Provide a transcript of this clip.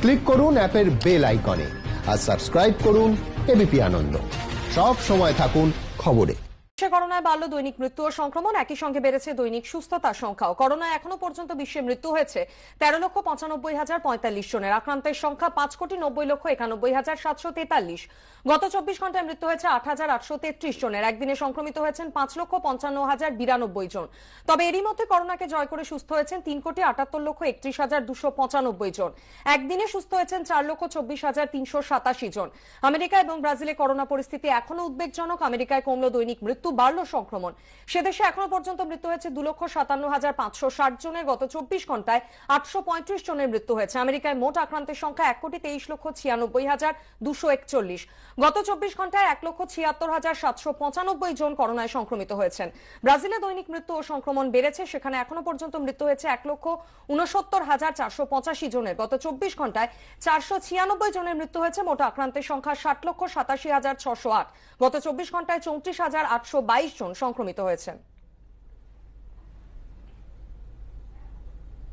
Click করুন অ্যাপের bell আইকনে আর সাবস্ক্রাইব করুন এবিপি আনন্দ। সব সময় থাকুন খবরে। বিশ্বে করোনায় বাড়ল দৈনিক মৃত্যু ও সংক্রমণ, একই সঙ্গে বেড়েছে দৈনিক সুস্থতার সংখ্যাও। করোনায় এখনও পর্যন্ত বিশ্বে মৃত্যু হয়েছে তেরো লক্ষ পঁচানব্বই হাজার পঁয়তাল্লিশ জনের। আক্রান্তের সংখ্যা পাঁচ কোটি নব্বই লক্ষ একানব্বই হাজার সাতশো তেতাল্লিশ। গত চব্বিশ ঘন্টায় মৃত্যু হয়েছে আট হাজার আটশো তেত্রিশ জনের। একদিনে সংক্রমিত হয়েছেন পাঁচ লক্ষ পঞ্চান্ন হাজার বিরানব্বই জন। তবে এরই মধ্যে করোনাকে জয় করে সুস্থ হয়েছেন তিন কোটি আটাত্তর লক্ষ একত্রিশ হাজার দুশো পঁচানব্বই জন। একদিনে সুস্থ হয়েছেন চার লক্ষ চব্বিশ হাজার তিনশো সাতাশি জন। আমেরিকা এবং ব্রাজিলে করোনা পরিস্থিতি এখনও উদ্বেগজনক। আমেরিকায় কমল দৈনিক মৃত্যু বাড়ল সংক্রমণ। সেদেশে এখনও পর্যন্ত মৃত্যু হয়েছে দু লক্ষ সাতান্ন হাজার পাঁচশো ষাট জনের। গত চব্বিশ ঘন্টায় আটশো পঁয়ত্রিশ জনের মৃত্যু হয়েছে। আমেরিকায় মোট আক্রান্তের সংখ্যা এক কোটি তেইশ লক্ষ ছিয়ানব্বই হাজার দুশো একচল্লিশ। গত চব্বিশ ঘন্টায় এক লক্ষ ছিয়াত্তর হাজার সাতশো পঁচানব্বই জন করোনায় সংক্রমিত হয়েছেন। ব্রাজিলে দৈনিক মৃত্যু ও সংক্রমণ বেড়েছে। সেখানে এখনও পর্যন্ত মৃত্যু হয়েছে এক লক্ষ উনসত্তর হাজার চারশো পঁচাশি জনের। গত চব্বিশ ঘন্টায় চারশো ছিয়ানব্বই জনের মৃত্যু হয়েছে। মোট আক্রান্তের সংখ্যা ষাট লক্ষ সাতাশি হাজার ছশো আট। গত চব্বিশ ঘন্টায় চৌত্রিশ হাজার আটশো বাইশ জন সংক্রমিত হয়েছেন।